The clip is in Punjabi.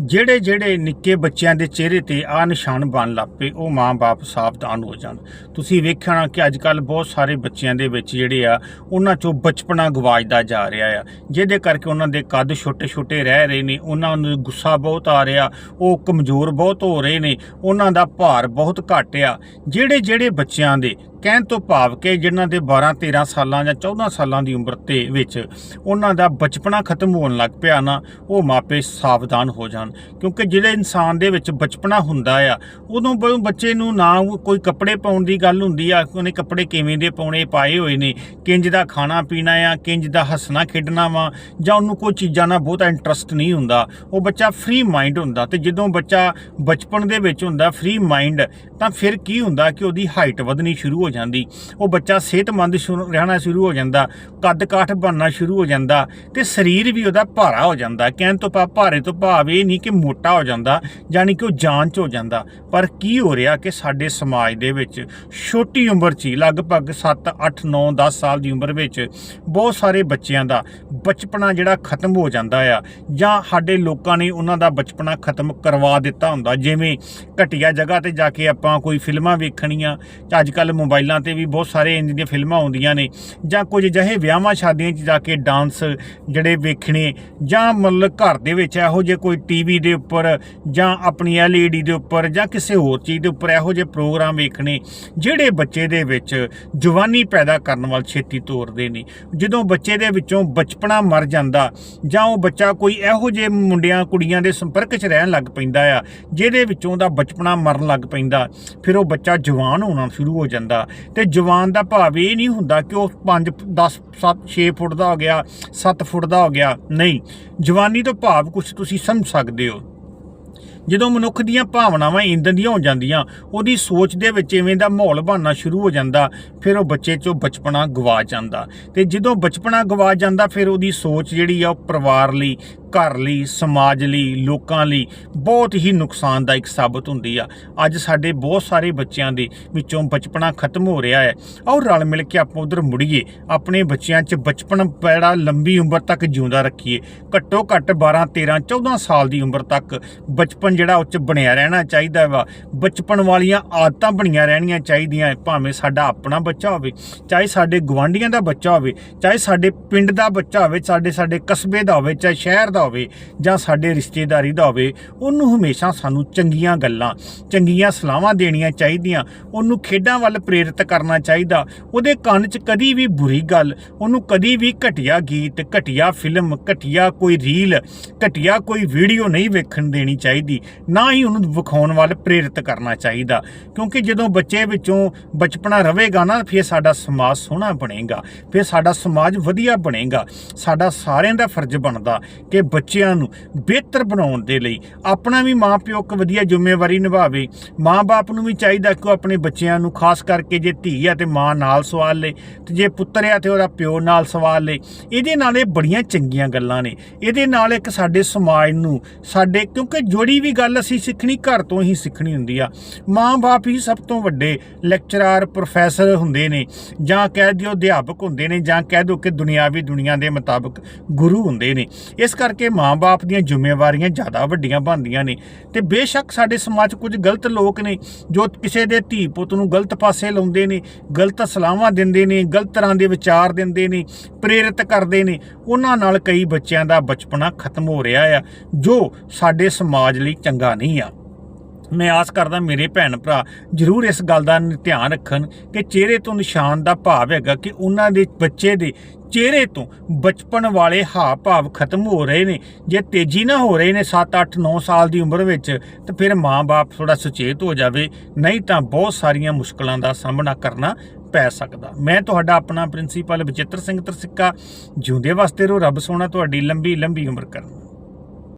ਜਿਹੜੇ ਜਿਹੜੇ ਨਿੱਕੇ ਬੱਚਿਆਂ ਦੇ ਚਿਹਰੇ ਤੇ ਆ ਨਿਸ਼ਾਨ ਬਣ ਲੱਪੇ ਉਹ ਮਾਂ-ਬਾਪ ਸਾਵਧਾਨ ਹੋ ਜਾਣ। ਤੁਸੀਂ ਵੇਖਿਆ ਨਾ ਕਿ ਅੱਜ ਕੱਲ ਬਹੁਤ ਸਾਰੇ ਬੱਚਿਆਂ ਦੇ ਵਿੱਚ ਜਿਹੜੇ ਆ, ਉਹਨਾਂ ਚੋਂ ਬਚਪਨਾ ਗਵਾਜਦਾ ਜਾ ਰਿਹਾ ਆ। ਜਿਹਦੇ ਕਰਕੇ ਉਹਨਾਂ ਦੇ ਕੱਦ ਛੋਟੇ-ਛੋਟੇ ਰਹਿ ਰਹੇ ਨੇ, ਉਹਨਾਂ ਨੂੰ ਗੁੱਸਾ ਬਹੁਤ ਆ ਰਿਹਾ, ਉਹ ਕਮਜ਼ੋਰ ਬਹੁਤ ਹੋ ਰਹੇ ਨੇ, ਉਹਨਾਂ ਦਾ ਭਾਰ ਬਹੁਤ ਘੱਟ ਆ। ਜਿਹੜੇ ਜਿਹੜੇ ਬੱਚਿਆਂ ਦੇ ਕਹਿਣ ਤੋਂ ਭਾਵ ਕਿ ਜਿਨ੍ਹਾਂ ਦੇ 12 13 ਸਾਲਾਂ ਜਾਂ 14 ਸਾਲਾਂ ਦੀ ਉਮਰ ਤੇ ਵਿੱਚ ਉਹਨਾਂ ਦਾ ਬਚਪਨਾ ਖਤਮ ਹੋਣ ਲੱਗ ਪਿਆ ਨਾ, ਉਹ ਮਾਪੇ ਸਾਵਧਾਨ ਹੋ ਜਾਣ। ਕਿਉਂਕਿ ਜਿਹੜੇ ਇਨਸਾਨ ਦੇ ਵਿੱਚ ਬਚਪਨਾ ਹੁੰਦਾ ਆ, ਉਦੋਂ ਬੱਚੇ ਨੂੰ ਨਾ ਕੋਈ ਕੱਪੜੇ ਪਾਉਣ ਦੀ ਗੱਲ ਹੁੰਦੀ ਆ, ਉਹਨੇ ਕੱਪੜੇ ਕਿਵੇਂ ਦੇ ਪਾਉਣੇ, ਪਾਏ ਹੋਏ ਨੇ, ਕਿੰਜ ਦਾ ਖਾਣਾ ਪੀਣਾ ਆ, ਕਿੰਜ ਦਾ ਹੱਸਣਾ ਖੇਡਣਾ ਵਾ, ਜਾਂ ਉਹਨੂੰ ਕੋਈ ਚੀਜ਼ਾਂ ਨਾਲ ਬਹੁਤਾ ਇੰਟਰਸਟ ਨਹੀਂ ਹੁੰਦਾ। ਉਹ ਬੱਚਾ ਫ੍ਰੀ ਮਾਈਂਡ ਹੁੰਦਾ ਤੇ ਜਦੋਂ ਬੱਚਾ ਬਚਪਨ ਦੇ ਵਿੱਚ ਹੁੰਦਾ ਫ੍ਰੀ ਮਾਈਂਡ ਤਾਂ ਫਿਰ ਕੀ ਹੁੰਦਾ ਕਿ ਉਹਦੀ ਹਾਈਟ ਵਧਣੀ ਸ਼ੁਰੂ ਹੋ ਜਾਂਦੀ। ਉਹ ਬੱਚਾ ਸਿਹਤਮੰਦ ਸ਼ੁਰੂ- ਰਹਿਣਾ ਸ਼ੁਰੂ ਹੋ ਜਾਂਦਾ ਕੱਦ ਕਾਠ ਬਣਨਾ ਸ਼ੁਰੂ ਹੋ ਜਾਂਦਾ ਤੇ ਸਰੀਰ ਵੀ ਉਹਦਾ ਭਾਰਾ ਹੋ ਜਾਂਦਾ। ਕਹਿਣ ਤੋਂ ਭਾ, ਭਾਰੇ ਤੋਂ ਭਾਵ ਇਹ ਨਹੀਂ ਕਿ ਮੋਟਾ ਹੋ ਜਾਂਦਾ, ਯਾਨੀ ਕਿ ਉਹ ਜਾਨ ਚ ਹੋ ਜਾਂਦਾ। ਪਰ ਕੀ ਹੋ ਰਿਹਾ ਕਿ ਸਾਡੇ ਸਮਾਜ ਦੇ ਵਿੱਚ ਛੋਟੀ ਉਮਰ 'ਚ ਹੀ, ਲਗਭਗ 7 8 9 10 ਸਾਲ ਦੀ ਉਮਰ ਵਿੱਚ ਬਹੁਤ ਸਾਰੇ ਬੱਚਿਆਂ ਦਾ ਬਚਪਨਾ ਜਿਹੜਾ ਖਤਮ ਹੋ ਜਾਂਦਾ ਆ, ਜਾਂ ਸਾਡੇ ਲੋਕਾਂ ਨੇ ਉਹਨਾਂ ਦਾ ਬਚਪਨਾ ਖਤਮ ਕਰਵਾ ਦਿੱਤਾ ਹੁੰਦਾ। ਜਿਵੇਂ ਘਟੀਆ ਜਗ੍ਹਾ ਤੇ ਜਾ ਕੇ ਆਪਾਂ ਕੋਈ ਫਿਲਮਾਂ ਵੇਖਣੀਆਂ ਅੱਜ ਕੱਲ ਮੋਬਾਈਲ ਤੇ ਵੀ ਬਹੁਤ ਸਾਰੇ ਇੰਜ ਦੀਆਂ ਫਿਲਮਾਂ ਆਉਂਦੀਆਂ ਨੇ, ਜਾਂ ਕੁਝ ਅਜਿਹੇ ਵਿਆਹਾਂ ਸ਼ਾਦੀਆਂ 'ਚ ਜਾ ਕੇ ਡਾਂਸ ਜਿਹੜੇ ਵੇਖਣੇ, ਜਾਂ ਮਤਲਬ ਘਰ ਦੇ ਵਿੱਚ ਇਹੋ ਜਿਹੇ ਕੋਈ ਟੀਵੀ ਦੇ ਉੱਪਰ, ਜਾਂ ਆਪਣੀ ਐਲਈਡੀ ਦੇ ਉੱਪਰ, ਜਾਂ ਕਿਸੇ ਹੋਰ ਚੀਜ਼ ਦੇ ਉੱਪਰ ਇਹੋ ਜਿਹੇ ਪ੍ਰੋਗਰਾਮ ਵੇਖਣੇ, ਜਿਹੜੇ ਬੱਚੇ ਦੇ ਵਿੱਚ ਜਵਾਨੀ ਪੈਦਾ ਕਰਨ ਵੱਲ ਛੇਤੀ ਤੋਰਦੇ ਨੇ। ਜਦੋਂ ਬੱਚੇ ਦੇ ਵਿੱਚੋਂ ਬਚਪਨਾ ਮਰ ਜਾਂਦਾ, ਜਾਂ ਉਹ ਬੱਚਾ ਕੋਈ ਇਹੋ ਜਿਹੇ ਮੁੰਡਿਆਂ ਕੁੜੀਆਂ ਦੇ ਸੰਪਰਕ 'ਚ ਰਹਿਣ ਲੱਗ ਪੈਂਦਾ ਆ, ਜਿਹਦੇ ਵਿੱਚੋਂ ਉਹਦਾ ਬਚਪਨਾ ਮਰਨ ਲੱਗ ਪੈਂਦਾ, ਫਿਰ ਉਹ ਬੱਚਾ ਜਵਾਨ ਹੋਣਾ ਸ਼ੁਰੂ ਹੋ ਜਾਂਦਾ। ਤੇ ਜਵਾਨ ਦਾ ਭਾਵ ਇਹ ਨਹੀਂ ਹੁੰਦਾ ਕਿ ਉਹ 5 10 7 6 ਫੁੱਟ ਦਾ ਹੋ ਗਿਆ 7 ਫੁੱਟ ਦਾ ਹੋ ਗਿਆ। ਨਹੀਂ, ਜਵਾਨੀ ਤੋਂ ਭਾਵ ਕੁਝ ਤੁਸੀਂ ਸਮਝ ਸਕਦੇ ਹੋ। ਜਦੋਂ ਮਨੁੱਖ ਦੀਆਂ ਭਾਵਨਾਵਾਂ ਇੰਦਾਂ ਦੀਆਂ ਹੋ ਜਾਂਦੀਆਂ, ਉਹਦੀ ਸੋਚ ਦੇ ਵਿੱਚ ਐਵੇਂ ਦਾ ਮਾਹੌਲ ਬਣਨਾ ਸ਼ੁਰੂ ਹੋ ਜਾਂਦਾ, ਫਿਰ ਉਹ ਬੱਚੇ 'ਚੋਂ ਬਚਪਨਾ ਗਵਾ ਜਾਂਦਾ। ਤੇ ਜਦੋਂ ਬਚਪਨਾ ਗਵਾ ਜਾਂਦਾ, ਫਿਰ ਉਹਦੀ ਸੋਚ ਜਿਹੜੀ ਆ ਉਹ ਪਰਿਵਾਰ ਲਈ ਘਰ ਲਈ, ਸਮਾਜ ਲਈ, ਲੋਕਾਂ ਲਈ ਬਹੁਤ ਹੀ ਨੁਕਸਾਨਦਾਇਕ ਸਾਬਤ ਹੁੰਦੀ ਆ। ਅੱਜ ਸਾਡੇ ਬਹੁਤ ਸਾਰੇ ਬੱਚਿਆਂ ਦੇ ਵਿੱਚੋਂ ਬਚਪਨਾ ਖਤਮ ਹੋ ਰਿਹਾ ਹੈ। ਆਓ ਰਲ ਮਿਲ ਕੇ ਆਪਾਂ ਉਧਰ ਮੁੜੀਏ। ਆਪਣੇ ਬੱਚਿਆਂ 'ਚ ਬਚਪਨ ਬੜਾ ਲੰਬੀ ਉਮਰ ਤੱਕ ਜਿਉਂਦਾ ਰੱਖੀਏ। ਘੱਟੋ ਘੱਟ 12 13 14 ਸਾਲ ਦੀ ਉਮਰ ਤੱਕ ਬਚਪਨ ਜਿਹੜਾ ਉਹ 'ਚ ਬਣਿਆ ਰਹਿਣਾ ਚਾਹੀਦਾ ਵਾ। ਬਚਪਨ ਵਾਲੀਆਂ ਆਦਤਾਂ ਬਣੀਆਂ ਰਹਿਣੀਆਂ ਚਾਹੀਦੀਆਂ ਭਾਵੇਂ ਸਾਡਾ ਆਪਣਾ ਬੱਚਾ ਹੋਵੇ, ਚਾਹੇ ਸਾਡੇ ਗਵਾਂਢੀਆਂ ਦਾ ਬੱਚਾ ਹੋਵੇ, ਚਾਹੇ ਸਾਡੇ ਪਿੰਡ ਦਾ ਬੱਚਾ ਹੋਵੇ ਸਾਡੇ ਸਾਡੇ ਕਸਬੇ ਦਾ ਹੋਵੇ, ਚਾਹੇ ਸ਼ਹਿਰ ਦਾ ਹੋਵੇ ਜਾਂ ਸਾਡੇ ਰਿਸ਼ਤੇਦਾਰੀ ਦਾ ਹੋਵੇ, ਉਹਨੂੰ ਹਮੇਸ਼ਾ ਸਾਨੂੰ ਚੰਗੀਆਂ ਗੱਲਾਂ, ਚੰਗੀਆਂ ਸਲਾਹਾਂ ਦੇਣੀਆਂ ਚਾਹੀਦੀਆਂ। ਉਹਨੂੰ ਖੇਡਾਂ ਵੱਲ ਪ੍ਰੇਰਿਤ ਕਰਨਾ ਚਾਹੀਦਾ। ਉਹਦੇ ਕੰਨ 'ਚ ਕਦੀ ਵੀ ਬੁਰੀ ਗੱਲ, ਉਹਨੂੰ ਕਦੀ ਵੀ ਘਟੀਆ ਗੀਤ, ਘਟੀਆ ਫਿਲਮ, ਘਟੀਆ ਕੋਈ ਰੀਲ, ਘਟੀਆ ਕੋਈ ਵੀਡੀਓ ਨਹੀਂ ਵੇਖਣ ਦੇਣੀ ਚਾਹੀਦੀ। ਨਾ ਹੀ ਉਹਨੂੰ ਵਿਖਾਉਣ ਵੱਲ ਪ੍ਰੇਰਿਤ ਕਰਨਾ ਚਾਹੀਦਾ। ਕਿਉਂਕਿ ਜਦੋਂ ਬੱਚੇ ਵਿੱਚੋਂ ਬਚਪਨਾ ਰਹੇਗਾ ਨਾ, ਫਿਰ ਸਾਡਾ ਸਮਾਜ ਸੋਹਣਾ ਬਣੇਗਾ। ਫਿਰ ਸਾਡਾ ਸਮਾਜ ਵਧੀਆ ਬਣੇਗਾ। ਸਾਡਾ ਸਾਰਿਆਂ ਦਾ ਫਰਜ਼ ਬਣਦਾ ਕਿ ਬੱਚਿਆਂ ਨੂੰ ਬਿਹਤਰ ਬਣਾਉਣ ਦੇ ਲਈ ਆਪਣਾ ਵੀ ਮਾਪਿਓ ਇੱਕ ਵਧੀਆ ਜ਼ਿੰਮੇਵਾਰੀ ਨਿਭਾਵੇ ਮਾਂ-ਬਾਪ ਨੂੰ ਵੀ ਚਾਹੀਦਾ ਕਿ ਉਹ ਆਪਣੇ ਬੱਚਿਆਂ ਨੂੰ ਖਾਸ ਕਰਕੇ ਜੇ ਧੀ ਆ ਤੇ ਮਾਂ ਨਾਲ ਸਵਾਲ ਲੇ ਤੇ ਜੇ ਪੁੱਤਰ ਆ ਤੇ ਉਹਦਾ ਪਿਓ ਨਾਲ ਸਵਾਲ ਲੇ। ਇਹਦੇ ਨਾਲ ਇਹ ਬੜੀਆਂ ਚੰਗੀਆਂ ਗੱਲਾਂ ਨੇ। ਇਹਦੇ ਨਾਲ ਇੱਕ ਸਾਡੇ ਸਮਾਜ ਨੂੰ, ਸਾਡੇ ਕਿਉਂਕਿ ਜਿਹੜੀ ਵੀ ਗੱਲ ਅਸੀਂ ਸਿੱਖਣੀ, ਘਰ ਤੋਂ ਹੀ ਸਿੱਖਣੀ ਹੁੰਦੀ ਆ। ਮਾਂ-ਬਾਪ ਹੀ ਸਭ ਤੋਂ ਵੱਡੇ ਲੈਕਚਰਾਰ ਪ੍ਰੋਫੈਸਰ ਹੁੰਦੇ ਨੇ। ਜਾਂ ਕਹਿ ਦਿਓ ਅਧਿਆਪਕ ਹੁੰਦੇ ਨੇ ਜਾਂ ਕਹਿ ਦਿਓ ਕਿ ਦੁਨਿਆਵੀ ਦੁਨੀਆ ਦੇ ਮੁਤਾਬਕ ਗੁਰੂ ਹੁੰਦੇ ਨੇ। ਇਸ ਕਰਕੇ ਮਾਂ-ਬਾਪ ਦੀਆਂ ਜ਼ਿੰਮੇਵਾਰੀਆਂ ਜ਼ਿਆਦਾ ਵੱਡੀਆਂ ਬਣਦੀਆਂ ਨੇ ਤੇ ਬੇਸ਼ੱਕ ਸਾਡੇ ਸਮਾਜ 'ਚ ਕੁਝ ਗਲਤ ਲੋਕ ਨੇ ਜੋ ਕਿਸੇ ਦੇ ਧੀ ਪੁੱਤ ਨੂੰ ਗਲਤ ਪਾਸੇ ਲਾਉਂਦੇ ਨੇ, ਗਲਤ ਸਲਾਹਾਂ ਦਿੰਦੇ ਨੇ, ਗਲਤ ਤਰ੍ਹਾਂ ਦੇ ਵਿਚਾਰ ਦਿੰਦੇ ਨੇ, ਪ੍ਰੇਰਿਤ ਕਰਦੇ ਨੇ, ਉਹਨਾਂ ਨਾਲ ਕਈ ਬੱਚਿਆਂ ਦਾ ਬਚਪਨਾ ਖਤਮ ਹੋ ਰਿਹਾ ਆ, ਜੋ ਸਾਡੇ ਸਮਾਜ ਲਈ ਚੰਗਾ ਨਹੀਂ ਆ। ਮੈਂ ਆਸ ਕਰਦਾ ਮੇਰੇ ਭੈਣ ਭਰਾ ਜ਼ਰੂਰ ਇਸ ਗੱਲ ਦਾ ਧਿਆਨ ਰੱਖਣ ਕਿ ਚਿਹਰੇ ਤੋਂ ਨਿਸ਼ਾਨ ਦਾ ਭਾਵ ਹੈਗਾ ਕਿ ਉਹਨਾਂ ਦੇ ਬੱਚੇ ਦੇ ਚਿਹਰੇ ਤੋਂ ਬਚਪਨ ਵਾਲੇ ਹਾਵ ਭਾਵ ਖਤਮ ਹੋ ਰਹੇ ਨੇ। ਜੇ ਤੇਜ਼ੀ ਨਾਲ ਹੋ ਰਹੇ ਨੇ 7 8 9 ਸਾਲ ਦੀ ਉਮਰ ਵਿੱਚ, ਤਾਂ ਫਿਰ ਮਾਂ-ਬਾਪ ਥੋੜਾ ਸੁਚੇਤ ਹੋ ਜਾਵੇ, ਨਹੀਂ ਤਾਂ ਬਹੁਤ ਸਾਰੀਆਂ ਮੁਸ਼ਕਲਾਂ ਦਾ ਸਾਹਮਣਾ ਕਰਨਾ ਪੈ ਸਕਦਾ। ਮੈਂ ਤੁਹਾਡਾ ਆਪਣਾ ਪ੍ਰਿੰਸੀਪਲ ਬਚਿੱਤਰ ਸਿੰਘ ਤਰਸਿੱਕਾ, ਜਿਉਂਦੇ ਵਾਸਤੇ ਰੋ ਰੱਬ ਸੋਹਣਾ, ਤੁਹਾਡੀ ਲੰਬੀ ਲੰਬੀ ਉਮਰ ਕਰਨ।